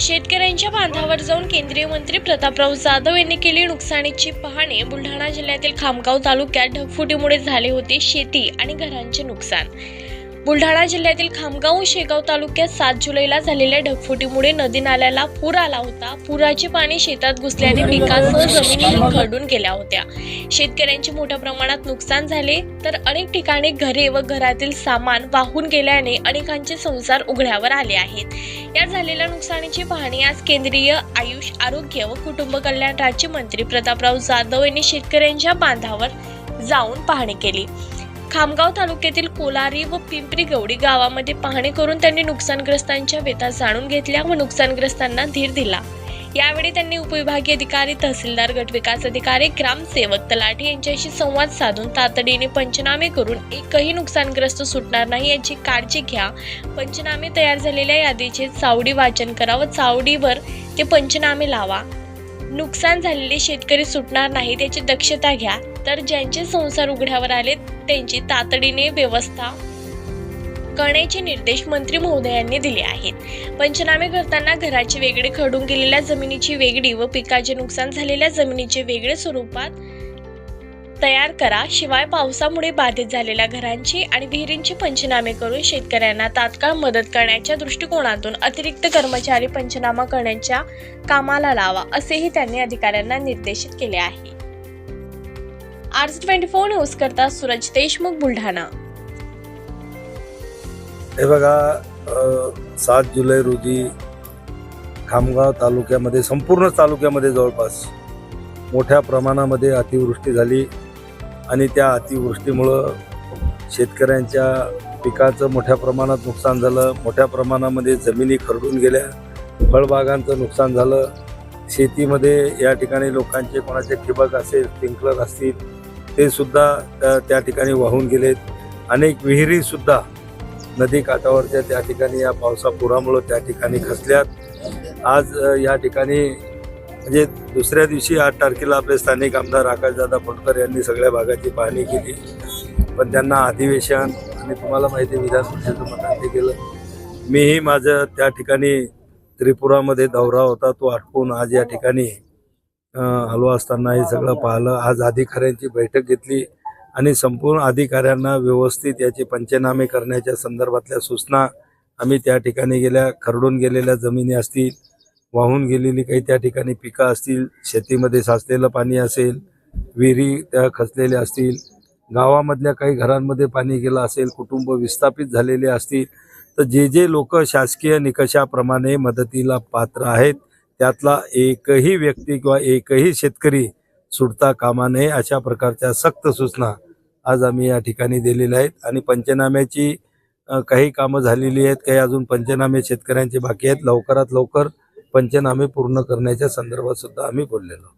शेतकऱ्यांच्या बांधावर जाऊन केंद्रीय मंत्री प्रतापराव जाधव यांनी केली नुकसानीची पाहणी. बुलढाणा जिल्ह्यातील खामगाव तालुक्यात ढगफुटीमुळे झाले होते शेती आणि घरांचे नुकसान. बुलढाणा जिल्ह्यातील खामगाव शेगाव तालुक्यात सात जुलैला झालेल्या ढगफुटीमुळे नदी नाल्याला पूर आला होता. पुराचे पाणी शेतात घुसल्याने पिकासह जमिनी खरडून गेल्या होत्या. शेतकऱ्यांचे मोठ्या प्रमाणात नुकसान झाले तर अनेक ठिकाणी घरे व घरातील सामान वाहून गेल्याने अनेकांचे संसार उघड्यावर आले आहेत. या झालेल्या नुकसानीची पाहणी आज केंद्रीय आयुष आरोग्य व कुटुंब कल्याण राज्यमंत्री प्रतापराव जाधव यांनी शेतकऱ्यांच्या बांधावर जाऊन पाहणी केली. खामगाव तालुक्यातील कोलारी व पिंपरी गवडी गावामध्ये पाहणी करून त्यांनी नुकसानग्रस्तांच्या व्यथा जाणून घेतल्या व नुकसानग्रस्तांना धीर दिला. यावेळी त्यांनी उपविभागीय अधिकारी तहसीलदार गटविकास अधिकारी ग्रामसेवक तलाठी यांच्याशी संवाद साधून तातडीने पंचनामे करून एकही नुकसानग्रस्त सुटणार नाही याची काळजी घ्या. पंचनामे तयार झालेल्या यादीचे चावडी वाचन करा व चावडीवर ते पंचनामे लावा. नुकसान झालेले शेतकरी सुटणार नाही त्याची दक्षता घ्या. तर ज्यांचे संसार उघड्यावर आले त्यांची तातडीने व्यवस्था करण्याचे निर्देश मंत्री महोदयांनी दिले आहेत. पंचनामे करताना घराची वेगळी खडून गेलेल्या जमिनीची वेगळी व पिकाचे नुकसान झालेल्या जमिनीचे वेगळे स्वरूपात तयार करा. शिवाय पावसामुळे बाधित झालेल्या घरांची आणि विहिरींची पंचनामे करून शेतकऱ्यांना तात्काळ मदत करण्याच्या दृष्टिकोनातून अतिरिक्त कर्मचारी पंचनामा करण्याच्या कामाला लावा असेही त्यांनी अधिकाऱ्यांना निर्देशित केले आहे. आर्स ट्वेंटी फोर न्यूज करता सूरज देशमुख बुलढाणा. हे बघा सात जुलै रोजी खामगाव तालुक्यामध्ये संपूर्ण तालुक्यामध्ये जवळपास मोठ्या प्रमाणामध्ये अतिवृष्टी झाली आणि त्या अतिवृष्टीमुळं शेतकऱ्यांच्या पिकाचं मोठ्या प्रमाणात नुकसान झालं. मोठ्या प्रमाणामध्ये जमिनी खरडून गेल्या. फळबागांचं नुकसान झालं. शेतीमध्ये या ठिकाणी लोकांचे कोणाचे ठिबक असेल स्प्रिंकलर असतील ते सुद्धा त्या- त्या ठिकाणी वाहून गेलेत. अनेक विहिरीसुद्धा नदी काठावरच्या त्या ठिकाणी या पावसा पुरामुळं त्या ठिकाणी खचल्यात आज या ठिकाणी म्हणजे दुसऱ्या दिवशी आठ तारखेला आपले स्थानिक आमदार आकाशदादा फडकर यांनी सगळ्या भागाची पाहणी केली. पण त्यांना अधिवेशन आणि तुम्हाला माहिती आहे विधान परिषदेचं मतदान ते केलं. मीही माझं त्या ठिकाणी त्रिपुरामध्ये दौरा होता तो आटपून आज या ठिकाणी आलो असताना हे सगळं पाहिलं. आज अधिकाऱ्यांची बैठक घेतली आणि संपूर्ण अधिकाऱ्यांना व्यवस्थित याचे पंचनामे करण्याच्या संदर्भातल्या सूचना आम्ही त्या ठिकाणी गेल्या खरडून गेलेल्या जमिनी असतील वाहून गेलेली काही त्या ठिकाणी पिकं असतील शेतीमध्ये साचलेलं पाणी असेल विहिरी त्या खचलेल्या असतील गावामधल्या काही घरांमध्ये पाणी गेलं असेल कुटुंब विस्थापित झालेले असतील तर जे जे लोक शासकीय निकषाप्रमाणे मदतीला पात्र आहेत त्यातला एकही व्यक्ती किंवा एकही शेतकरी सुटता कामा नये अशा प्रकारच्या सक्त सूचना आज आम्ही या ठिकाणी दिलेल्या आहेत. आणि पंचनाम्याची काही कामं झालेली आहेत काही अजून पंचनामे शेतकऱ्यांचे बाकी आहेत. लवकरात लवकर पंचनामे पूर्ण करण्याच्या संदर्भात सुद्धा आम्ही बोललेलो